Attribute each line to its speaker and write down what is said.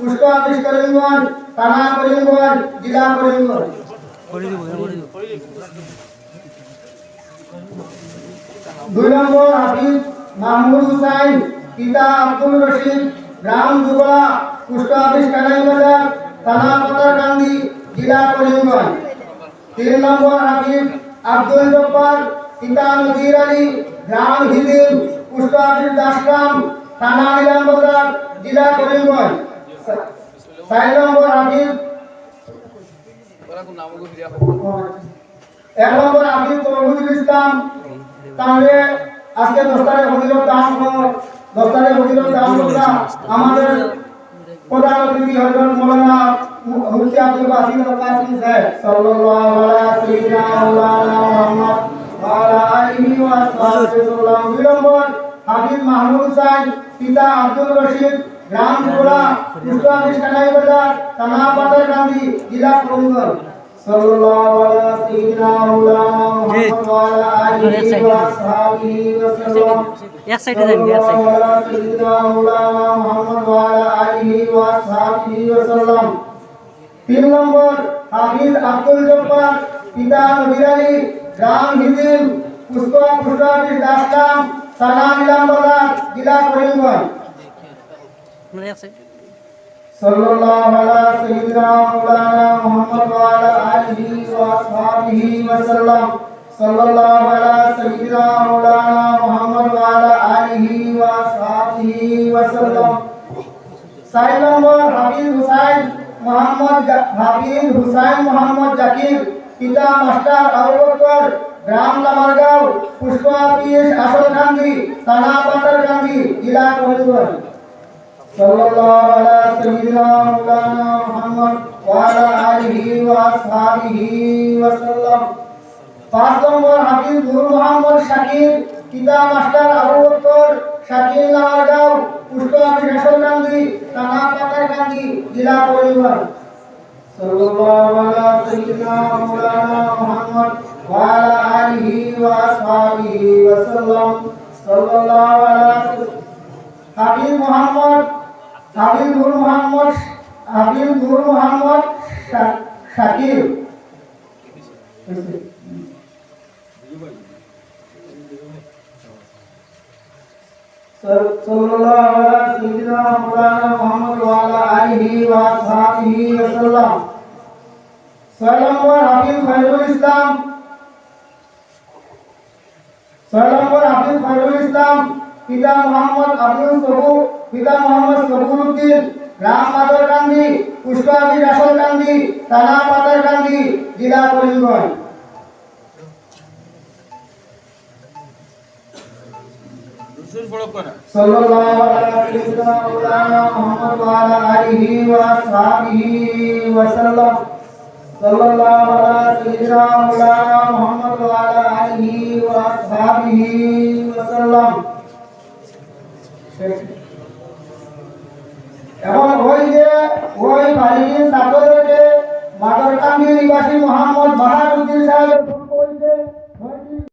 Speaker 1: পুষ্প office Karimganj থানা করিমগঞ্জ জেলা করিমগঞ্জ দুই নম্বর হাফিজ মাহমুদ হুসাইন, পিতা আব্দুল রশিদ, গ্রাম দুবলা পুষ্প অফিস কানাইবাজার থানা পাতারকান্দি জেলা করিমগঞ্জ তিন নম্বর হাফিজ আব্দুল জব্বার, পিতা নজির আলী, গ্রাম হিজিম পুষ্প অফিস দাসগ্রাম, থানা নিলামবাজার জেলা করিমগঞ্জ চার নম্বর হাফিজ এক নম্বর ইসলাম। তাহলে আজকে দশটারে হদিল দাম দশটারে হদিল দাম আমাদের প্রধান অতিথি হজরত মৌলানা মুফতি আব্দুল বাসির সাহেব। দুই নম্বর মাহমুদ হুসাইন পিতা আব্দুল রশিদ। গোলা পুষ্পাফিস কানাই বাজার থানা পাতারকান্দি জেলা করিমগঞ্জ সাল্লাল্লাহু আলা সাইয়্যিদিনা মাওলানা মুহাম্মদ ওয়া আলা আলিহি ওয়া সাহবিহি ওয়া সাল্লাম
Speaker 2: এক সাইডে যান এক সাইডে
Speaker 1: তিন নম্বর, হাফিজ আব্দুল জব্বার, পিতা নবীর আলী গ্রাম হিজিম, পুষ্প পুষ্পাফিস দাসগ্রাম থানা নিলামবাজার জেলা করিমগঞ্জ
Speaker 2: এক সাইডে
Speaker 1: সাল্লাল্লাহু আলা সাইয়্যিদিনা মাওলানা মুহাম্মদ ওয়া আলা আলিহি ওয়া সাহবিহি ওয়া সাল্লাম। সাল্লাল্লাহু আলা সাইয়্যিদিনা মাওলানা মুহাম্মদ ওয়া আলা আলিহি ওয়া সাহবিহি ওয়া সাল্লাম। সাইড নম্বর, হাফিজ হুসাইন মোহাম্মদ হাফিজ হুসাইন মোহাম্মদ জাকির, পিতা মাস্টার আবু বকর গ্রাম লামারগাঁও পুষ্প অফিস আসলকান্দি থানা পাতারকান্দি জেলা করিমগঞ্জ সাইয়্যিদিনা মাওলানা মুহাম্মদ ওয়া আলা আলিহি ওয়া আসহাবিহি ওয়া সাল্লাম পাঁচ নম্বর হাফিজ নূর মোহাম্মদ শাকির পিতা master Abu Bakr Shakir Lamargaon, post office Asalkandi থানা পাতারকান্দি জেলা করিমগঞ্জ সাল্লাল্লাহু আলা সাইয়্যিদিনা মাওলানা মুহাম্মদ ওয়া আলা আলিহি ওয়া আসহাবিহি ওয়া সাল্লাম সাল্লাল্লাহু আলা হাবিব মোহাম্মদ হাবিব নূর মোহাম্মদ, হাবিব নূর মোহাম্মদ, শা- শাকির সাল্লাল্লাহু আলা সাইয়্যিদিনা মাওলানা মুহাম্মদ ওয়া আলা আলিহি ওয়া আসহাবিহি ওয়া সাল্লাম। ছয় নম্বর হাফিজ খয়রুল ইসলাম। ছয় নম্বর হাফিজ খয়রুল ইসলাম পিতা মোহাম্মদ আব্দুল সবু পিতা মোহাম্মদ সবুর উদ্দিন গ্রাম পাতারকান্দি পুষ্পাবি রাসলকান্দি থানা পাতারকান্দি জেলা করিমগঞ্জ সাল্লাল্লাহু আলা সাইয়্যিদিনা মাওলানা মুহাম্মদ ওয়া আলা আলিহি ওয়া আসহাবিহি ওয়া সাল্লাম সাল্লাল্লাহু আলা সাইয়্যিদিনা মাওলানা মুহাম্মদ ওয়া আলা আলিহি মোহাম্মদ বাহারুদ্দিন সাহেবের পক্ষ হইতে